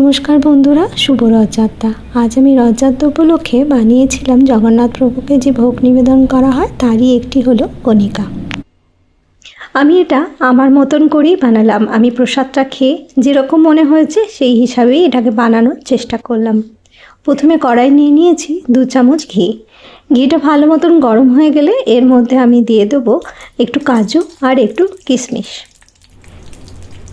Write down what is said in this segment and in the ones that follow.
নমস্কার বন্ধুরা, শুভ রথযাত্রা। আজ আমি রথযাত্রা উপলক্ষে বানিয়েছিলাম জগন্নাথ প্রভুকে যে ভোগ নিবেদন করা হয়, তারই একটি হলো কণিকা। আমি এটা আমার মতন করেই বানালাম। আমি প্রসাদটা খেয়ে যেরকম মনে হয়েছে, সেই হিসাবেই এটাকে বানানোর চেষ্টা করলাম। প্রথমে কড়াই নিয়ে নিয়েছি দু চামচ ঘি। ঘিটা ভালো মতন গরম হয়ে গেলে এর মধ্যে আমি দিয়ে দেবো একটু কাজু আর একটু কিশমিশ।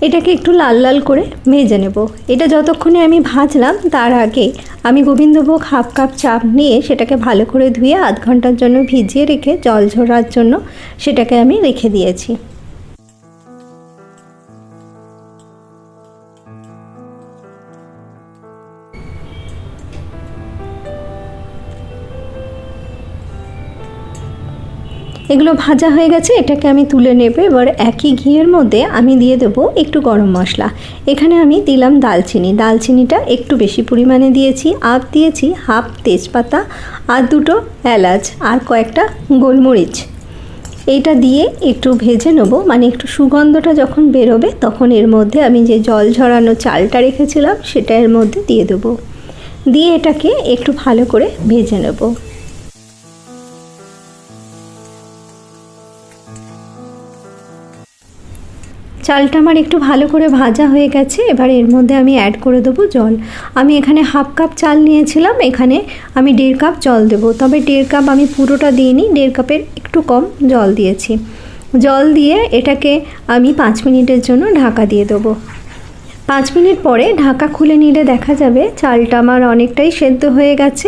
এটাকে একটু লাল লাল করে ভেজে নেব। এটা যতক্ষণে আমি ভাজলাম, তার আগে আমি গোবিন্দভোগ হাফ কাপ চাপ নিয়ে সেটাকে ভালো করে ধুয়ে আধ ঘণ্টার জন্য ভিজিয়ে রেখে জল ঝরার জন্য সেটাকে আমি রেখে দিয়েছি। এগুলো ভাজা হয়ে গেছে, এটাকে আমি তুলে নেব। এবার একই ঘিয়ের মধ্যে আমি দিয়ে দেবো একটু গরম মশলা। এখানে আমি দিলাম দালচিনি। দালচিনিটা একটু বেশি পরিমাণে দিয়েছি। আপ দিয়েছি হাফ তেজপাতা আর দুটো এলাচ আর কয়েকটা গোলমরিচ। এইটা দিয়ে একটু ভেজে নেব। মানে একটু সুগন্ধটা যখন বেরোবে, তখন এর মধ্যে আমি যে জল ঝরানো চালটা রেখেছিলাম, সেটা এর মধ্যে দিয়ে দেবো। দিয়ে এটাকে একটু ভালো করে ভেজে নেব। চালটা আমার একটু ভালো করে ভাজা হয়ে গেছে, এবার এর মধ্যে আমি অ্যাড করে দেবো জল। আমি এখানে হাফ কাপ চাল নিয়েছিলাম, এখানে আমি দেড় কাপ জল দেবো। তবে দেড় কাপ আমি পুরোটা দিইনি, দেড় কাপের একটু কম জল দিয়েছি। জল দিয়ে এটাকে আমি পাঁচ মিনিটের জন্য ঢাকা দিয়ে দেবো। পাঁচ মিনিট পরে ঢাকা খুলে নিলে দেখা যাবে চালটা আমার অনেকটাই সেদ্ধ হয়ে গেছে।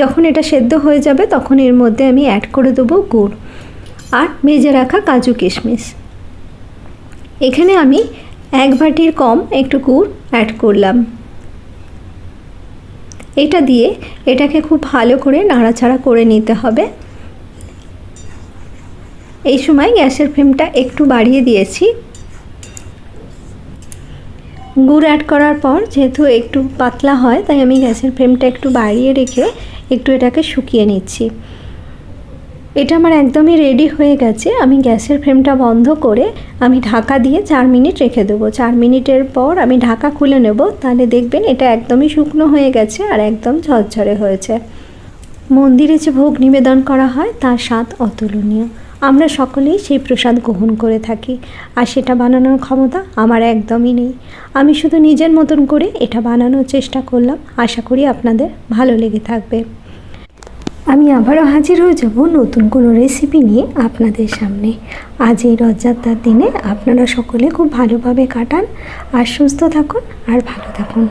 যখন এটা সেদ্ধ হয়ে যাবে, তখন এর মধ্যে আমি অ্যাড করে দেবো গুড়। আর ভেজে রাখা কাজু কিশমিশ। এখানে আমি এক বাটির কম একটু গুড় অ্যাড করলাম। এটা দিয়ে এটাকে খুব ভালো করে নাড়াচাড়া করে নিতে হবে। এই সময় গ্যাসের ফ্লেমটা একটু বাড়িয়ে দিয়েছি। গুড় অ্যাড করার পর যেহেতু একটু পাতলা হয়, তাই আমি গ্যাসের ফ্লেমটা একটু বাড়িয়ে রেখে একটু এটাকে শুকিয়ে নিচ্ছি। এটা আমার একদমই রেডি হয়ে গেছে। আমি গ্যাসের ফ্লেমটা বন্ধ করে আমি ঢাকা দিয়ে চার মিনিট রেখে দেবো। চার মিনিটের পর আমি ঢাকা খুলে নেব। তাহলে দেখবেন এটা একদমই শুকনো হয়ে গেছে আর একদম ঝরঝরে হয়েছে। মন্দিরে যে ভোগ নিবেদন করা হয়, তার স্বাদ অতুলনীয়। আমরা সকলেই সেই প্রসাদ গ্রহণ করে থাকি। আর সেটা বানানোর ক্ষমতা আমার একদমই নেই। আমি শুধু নিজের মতন করে এটা বানানোর চেষ্টা করলাম। আশা করি আপনাদের ভালো লেগে থাকবে। আমি আবারও হাজির হয়ে যাব নতুন কোনো রেসিপি নিয়ে আপনাদের সামনে। আজ এই রথযাত্রার দিনে আপনারা সকলে খুব ভালোভাবে কাটান, আর সুস্থ থাকুন, আর ভালো থাকুন।